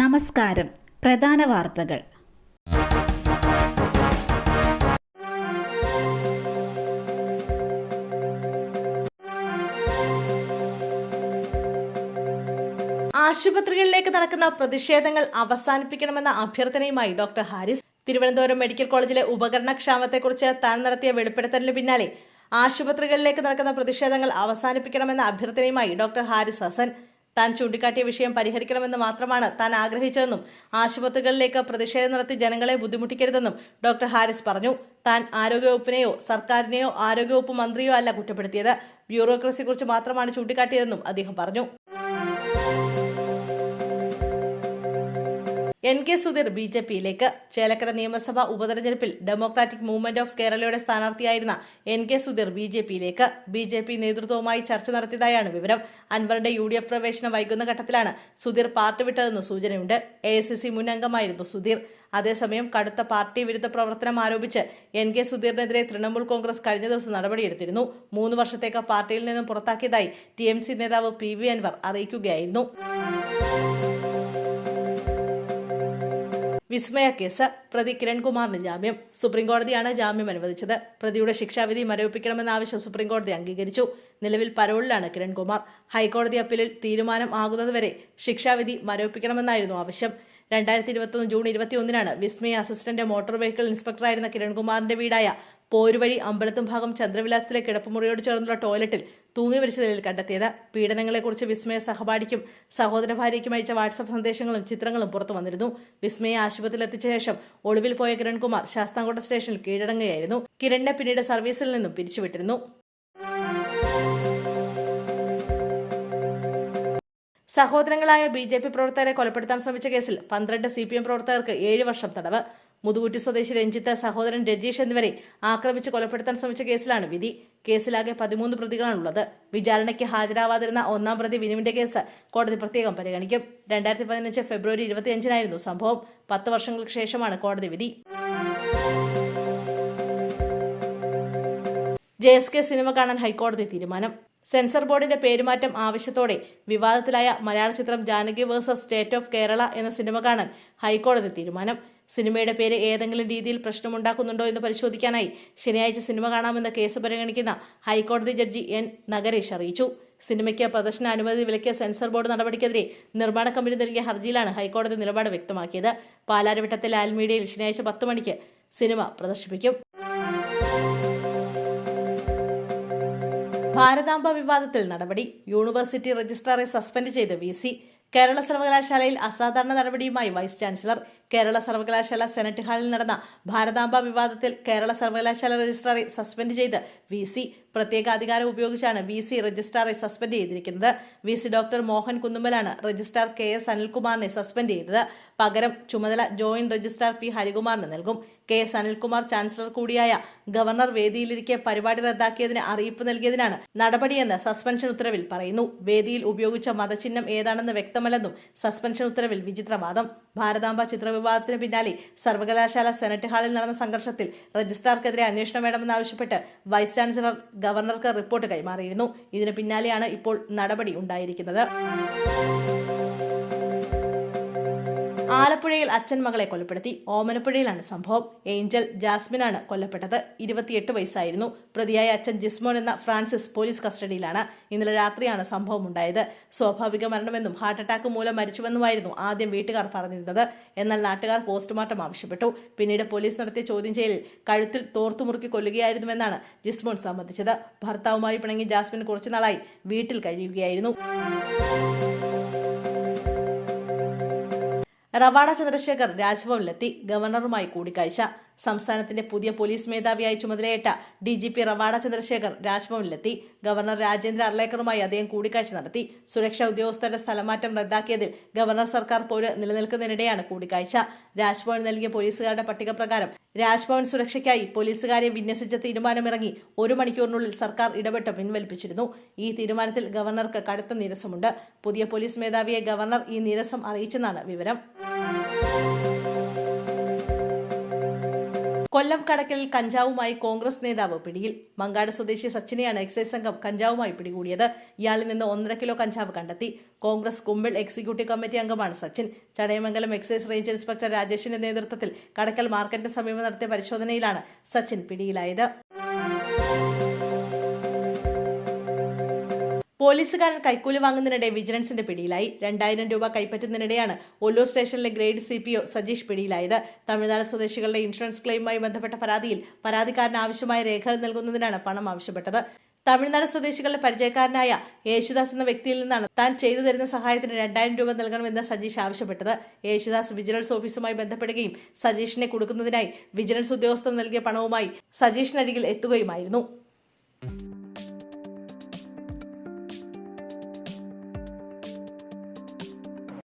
നമസ്കാരം. പ്രധാന വാർത്തകൾ. ആശുപത്രികളിലേക്ക് നടക്കുന്ന പ്രതിഷേധങ്ങൾ അവസാനിപ്പിക്കണമെന്ന അഭ്യർത്ഥനയുമായി ഡോക്ടർ ഹാരിസ്. തിരുവനന്തപുരം മെഡിക്കൽ കോളേജിലെ ഉപകരണക്ഷാമത്തെക്കുറിച്ച് താൻ നടത്തിയ വെളിപ്പെടുത്തലിന് പിന്നാലെ ആശുപത്രികളിലേക്ക് നടക്കുന്ന പ്രതിഷേധങ്ങൾ അവസാനിപ്പിക്കണമെന്ന അഭ്യർത്ഥനയുമായി ഡോക്ടർ ഹാരിസ് ഹസൻ. താൻ ചൂണ്ടിക്കാട്ടിയ വിഷയം പരിഹരിക്കണമെന്ന് മാത്രമാണ് താൻ ആഗ്രഹിച്ചതെന്നും ആശുപത്രികളിലേക്ക് പ്രതിഷേധം നടത്തി ജനങ്ങളെ ബുദ്ധിമുട്ടിക്കരുതെന്നും ഡോക്ടർ ഹാരിസ് പറഞ്ഞു. താൻ ആരോഗ്യവകുപ്പിനെയോ സർക്കാരിനെയോ ആരോഗ്യവകുപ്പ് മന്ത്രിയോ അല്ല കുറ്റപ്പെടുത്തിയത്. ബ്യൂറോക്രസിയെക്കുറിച്ച് മാത്രമാണ് ചൂണ്ടിക്കാട്ടിയതെന്നും അദ്ദേഹം പറഞ്ഞു. N K Sudheer B J പിയിലേക്ക്. ചേലക്കര നിയമസഭാ ഉപതെരഞ്ഞെടുപ്പിൽ ഡെമോക്രാറ്റിക് മൂവ്മെന്റ് ഓഫ് കേരളയുടെ സ്ഥാനാർത്ഥിയായിരുന്ന N K Sudheer B J പിയിലേക്ക്. ബി ജെ പി നേതൃത്വവുമായി ചർച്ച നടത്തിയതായാണ് വിവരം. അൻവറിന്റെ യു ഡി എഫ് പ്രവേശനം വൈകുന്ന ഘട്ടത്തിലാണ് സുധീർ പാർട്ടി വിട്ടതെന്ന് സൂചനയുണ്ട്. എ ഐ സി സി മുൻ അംഗമായിരുന്നു സുധീർ. അതേസമയം കടുത്ത പാർട്ടി വിരുദ്ധ പ്രവർത്തനം ആരോപിച്ച് എൻ കെ സുധീറിനെതിരെ തൃണമൂൽ കോൺഗ്രസ് കഴിഞ്ഞ ദിവസം നടപടിയെടുത്തിരുന്നു. മൂന്ന് വർഷത്തേക്ക് പാർട്ടിയിൽ നിന്നും പുറത്താക്കിയതായി ടി നേതാവ് പി വി അൻവർ അറിയിക്കുകയായിരുന്നു. വിസ്മയ കേസ് പ്രതി കിരൺകുമാറിന് ജാമ്യം. സുപ്രീംകോടതിയാണ് ജാമ്യം അനുവദിച്ചത്. പ്രതിയുടെ ശിക്ഷാവിധി മരവിപ്പിക്കണമെന്ന ആവശ്യം സുപ്രീംകോടതി അംഗീകരിച്ചു. നിലവിൽ പരോളിലാണ് കിരൺകുമാർ. ഹൈക്കോടതി അപ്പീലിൽ തീരുമാനം ആകുന്നതുവരെ ശിക്ഷാവിധി മരവിപ്പിക്കണമെന്നായിരുന്നു ആവശ്യം. രണ്ടായിരത്തി ഇരുപത്തൊന്ന് ജൂൺ ഇരുപത്തിയൊന്നിനാണ് വിസ്മയ അസിസ്റ്റന്റ് മോട്ടോർ വെഹിക്കിൾ ഇൻസ്പെക്ടറായിരുന്ന കിരൺകുമാറിന്റെ വീടായ പോരുവഴി അമ്പലത്തും ഭാഗം ചന്ദ്രവിലാസത്തിലെ കിടപ്പുമുറിയോട് ചേർന്നുള്ള ടോയ്ലറ്റിൽ തൂങ്ങി മരിച്ച നിലയിൽ കണ്ടെത്തിയത്. പീഡനങ്ങളെക്കുറിച്ച് വിസ്മയ സഹപാഠിക്കും സഹോദര ഭാര്യയ്ക്കും അയച്ച വാട്സപ്പ് സന്ദേശങ്ങളും ചിത്രങ്ങളും പുറത്തു വന്നിരുന്നു. വിസ്മയെ ആശുപത്രിയിൽ എത്തിച്ച ശേഷം ഒളിവിൽ പോയ കിരൺകുമാർ ശാസ്താംകോട്ട സ്റ്റേഷനിൽ കീഴടങ്ങുകയായിരുന്നു. കിരണിനെ പിന്നീട് സർവീസിൽ നിന്നും പിരിച്ചുവിട്ടിരുന്നു. സഹോദരങ്ങളായ ബി ജെ പി പ്രവർത്തകരെ കൊലപ്പെടുത്താൻ ശ്രമിച്ച കേസിൽ പന്ത്രണ്ട് സി പി എം പ്രവർത്തകർക്ക് ഏഴ് വർഷം തടവ്. മുതുകുറ്റി സ്വദേശി രഞ്ജിത്ത് സഹോദരൻ രജീഷ് എന്നിവരെ ആക്രമിച്ച് കൊലപ്പെടുത്താൻ ശ്രമിച്ച കേസിലാണ് വിധി. കേസിലാകെ പതിമൂന്ന് പ്രതികളാണുള്ളത്. വിചാരണയ്ക്ക് ഹാജരാവാതിരുന്ന ഒന്നാം പ്രതി വിനുവിന്റെ കേസ് കോടതി പ്രത്യേകം പരിഗണിക്കും. രണ്ടായിരത്തി പതിനഞ്ച് ഫെബ്രുവരി ഇരുപത്തിയഞ്ചിനായിരുന്നു സംഭവം. പത്ത് വർഷങ്ങൾക്ക് ശേഷമാണ് കോടതി വിധി. ജെ എസ് കെ സിനിമ കാണാൻ ഹൈക്കോടതി തീരുമാനം. സെൻസർ ബോർഡിന്റെ പേരുമാറ്റം ആവശ്യത്തോടെ വിവാദത്തിലായ മലയാള ചിത്രം Janaki versus state of Kerala എന്ന സിനിമ കാണാൻ ഹൈക്കോടതി തീരുമാനം. സിനിമയുടെ പേര് ഏതെങ്കിലും രീതിയിൽ പ്രശ്നമുണ്ടാക്കുന്നുണ്ടോ എന്ന് പരിശോധിക്കാനായി ശനിയാഴ്ച സിനിമ കാണാമെന്ന കേസ് പരിഗണിക്കുന്ന ഹൈക്കോടതി ജഡ്ജി എൻ നഗരേഷ് അറിയിച്ചു. സിനിമയ്ക്ക് പ്രദർശന അനുമതി വിലക്കിയ സെൻസർ ബോർഡ് നടപടിക്കെതിരെ നിർമ്മാണ കമ്പനി നൽകിയ ഹർജിയിലാണ് ഹൈക്കോടതി നിലപാട് വ്യക്തമാക്കിയത്. പാലാരിവട്ടത്തെ ലാൽ മീഡിയയിൽ ശനിയാഴ്ച പത്ത് മണിക്ക് സിനിമ പ്രദർശിപ്പിക്കും. ഭാരതാംബ വിവാദത്തിൽ നടപടി. യൂണിവേഴ്സിറ്റി രജിസ്ട്രാറെ സസ്പെൻഡ് ചെയ്ത് വി കേരള സർവകലാശാലയിൽ അസാധാരണ നടപടിയുമായി വൈസ് ചാൻസലർ കേരള സർവകലാശാല സെനറ്റ് ഹാളിൽ നടന്ന ഭാരതാംബ വിവാദത്തിൽ കേരള സർവകലാശാല രജിസ്ട്രാറെ സസ്പെൻഡ് ചെയ്ത് വി സി പ്രത്യേക അധികാരം ഉപയോഗിച്ചാണ് വി സി രജിസ്ട്രാറെ സസ്പെൻഡ് ചെയ്തിരിക്കുന്നത്. വി സി ഡോക്ടർ മോഹൻ കുന്നുമ്മലാണ് രജിസ്ട്രാർ കെ എസ് അനിൽകുമാറിനെ സസ്പെൻഡ് ചെയ്തത്. പകരം ചുമതല ജോയിന്റ് രജിസ്ട്രാർ പി ഹരികുമാറിന് നൽകും. കെ എസ് അനിൽകുമാർ ചാൻസലർ കൂടിയായ ഗവർണർ വേദിയിലിരിക്കെ പരിപാടി റദ്ദാക്കിയതിന് അറിയിപ്പ് നൽകിയതിനാണ് നടപടിയെന്ന് സസ്പെൻഷൻ ഉത്തരവിൽ പറയുന്നു. വേദിയിൽ ഉപയോഗിച്ച മതചിഹ്നം ഏതാണെന്ന് വ്യക്തമല്ലെന്നും സസ്പെൻഷൻ ഉത്തരവിൽ വിചിത്രവാദം. ഭാരതാംബ ചിത്രവിവാദത്തിന് പിന്നാലെ സർവകലാശാല സെനറ്റ് ഹാളിൽ നടന്ന സംഘർഷത്തിൽ രജിസ്ട്രാർക്കെതിരെ അന്വേഷണം വേണമെന്നാവശ്യപ്പെട്ട് വൈസ് ചാൻസലർ ഗവർണർക്ക് റിപ്പോർട്ട് കൈമാറിയിരുന്നു. ഇതിന് പിന്നാലെയാണ് ഇപ്പോൾ നടപടി ഉണ്ടായിരിക്കുന്നത്. ആലപ്പുഴയിൽ അച്ഛൻ മകളെ കൊലപ്പെടുത്തി. ഓമനപ്പുഴയിലാണ് സംഭവം. ഏഞ്ചൽ ജാസ്മിനാണ് കൊല്ലപ്പെട്ടത്. ഇരുപത്തിയെട്ട് വയസ്സായിരുന്നു. പ്രതിയായ അച്ഛൻ ജിസ്മോൻ എന്ന ഫ്രാൻസിസ് പോലീസ് കസ്റ്റഡിയിലാണ്. ഇന്നലെ രാത്രിയാണ് സംഭവം ഉണ്ടായത്. സ്വാഭാവിക മരണമെന്നും ഹാർട്ട് അറ്റാക്ക് മൂലം മരിച്ചുവെന്നുമായിരുന്നു ആദ്യം വീട്ടുകാർ പറഞ്ഞിരുന്നത്. എന്നാൽ നാട്ടുകാർ പോസ്റ്റ്മോർട്ടം ആവശ്യപ്പെട്ടു. പിന്നീട് പോലീസ് നടത്തിയ ചോദ്യം ചെയ്യലിൽ കഴുത്തിൽ തോർത്തുമുറുക്കി കൊല്ലുകയായിരുന്നുവെന്നാണ് ജിസ്മോൻ സമ്മതിച്ചത്. ഭർത്താവുമായി പിണങ്ങി ജാസ്മിൻ കുറച്ചുനാളായി വീട്ടിൽ കഴിയുകയായിരുന്നു. റവാഡ ചന്ദ്രശേഖർ രാജ്ഭവനിലെത്തി ഗവർണറുമായി കൂടിക്കാഴ്ച. സംസ്ഥാനത്തിന്റെ പുതിയ പോലീസ് മേധാവിയായി ചുമതലയേറ്റ D G P Ravada Chandrasekhar രാജ്ഭവനിലെത്തി. Governor Rajendra അർലേക്കറുമായി അദ്ദേഹം കൂടിക്കാഴ്ച നടത്തി. സുരക്ഷാ ഉദ്യോഗസ്ഥരുടെ സ്ഥലമാറ്റം റദ്ദാക്കിയതിൽ ഗവർണർ സർക്കാർ പോര് നിലനിൽക്കുന്നതിനിടെയാണ് കൂടിക്കാഴ്ച. രാജ്ഭവൻ നൽകിയ പോലീസുകാരുടെ പട്ടിക പ്രകാരം രാജ്ഭവൻ സുരക്ഷയ്ക്കായി പോലീസുകാരെ വിന്യസിച്ച തീരുമാനമിറങ്ങി ഒരു മണിക്കൂറിനുള്ളിൽ സർക്കാർ ഇടപെട്ട് പിൻവലിപ്പിച്ചിരുന്നു. ഈ തീരുമാനത്തിൽ ഗവർണർക്ക് കടുത്ത നീരസമുണ്ട്. പുതിയ പോലീസ് മേധാവിയെ ഗവർണർ ഈ നീരസം അറിയിച്ചെന്നാണ് വിവരം. കൊല്ലം കടക്കലിൽ കഞ്ചാവുമായി കോൺഗ്രസ് നേതാവ് പിടിയിൽ. മങ്കാട് സ്വദേശി സച്ചിനെയാണ് എക്സൈസ് സംഘം കഞ്ചാവുമായി പിടികൂടിയത്. ഇയാളിൽ നിന്ന് ഒന്നര കിലോ കഞ്ചാവ് കണ്ടെത്തി. കോൺഗ്രസ് കുമ്പിൾ എക്സിക്യൂട്ടീവ് കമ്മിറ്റി അംഗമാണ് Sachin. Chadayamangalam excise range inspector രാജേഷിന്റെ നേതൃത്വത്തിൽ കടക്കൽ മാർക്കറ്റിന് സമീപം നടത്തിയ പരിശോധനയിലാണ് സച്ചിൻ പിടിയിലായത്. പോലീസുകാരൻ കൈക്കൂലി വാങ്ങുന്നതിനിടെ വിജിലൻസിന്റെ പിടിയിലായി. രണ്ടായിരം രൂപ കൈപ്പറ്റുന്നതിനിടെയാണ് ഒല്ലൂർ സ്റ്റേഷനിലെ grade C P O Sajeesh പിടിയിലായത്. തമിഴ്നാട് സ്വദേശികളുടെ ഇൻഷുറൻസ് ക്ലെയിമുമായി ബന്ധപ്പെട്ട പരാതിയിൽ പരാതിക്കാരന് ആവശ്യമായ രേഖകൾ നൽകുന്നതിനാണ് പണം ആവശ്യപ്പെട്ടത്. തമിഴ്നാട് സ്വദേശികളുടെ പരിചയക്കാരനായ യേശുദാസ് എന്ന വ്യക്തിയിൽ നിന്നാണ് താൻ ചെയ്തു തരുന്ന സഹായത്തിന് രണ്ടായിരം രൂപ നൽകണമെന്ന് സജീഷ് ആവശ്യപ്പെട്ടത്. യേശുദാസ് വിജിലൻസ് ഓഫീസുമായി ബന്ധപ്പെടുകയും സജീഷിനെ കൊടുക്കുന്നതിനായി വിജിലൻസ് ഉദ്യോഗസ്ഥർ നൽകിയ പണവുമായി സജീഷിനരികിൽ എത്തുകയുമായിരുന്നു.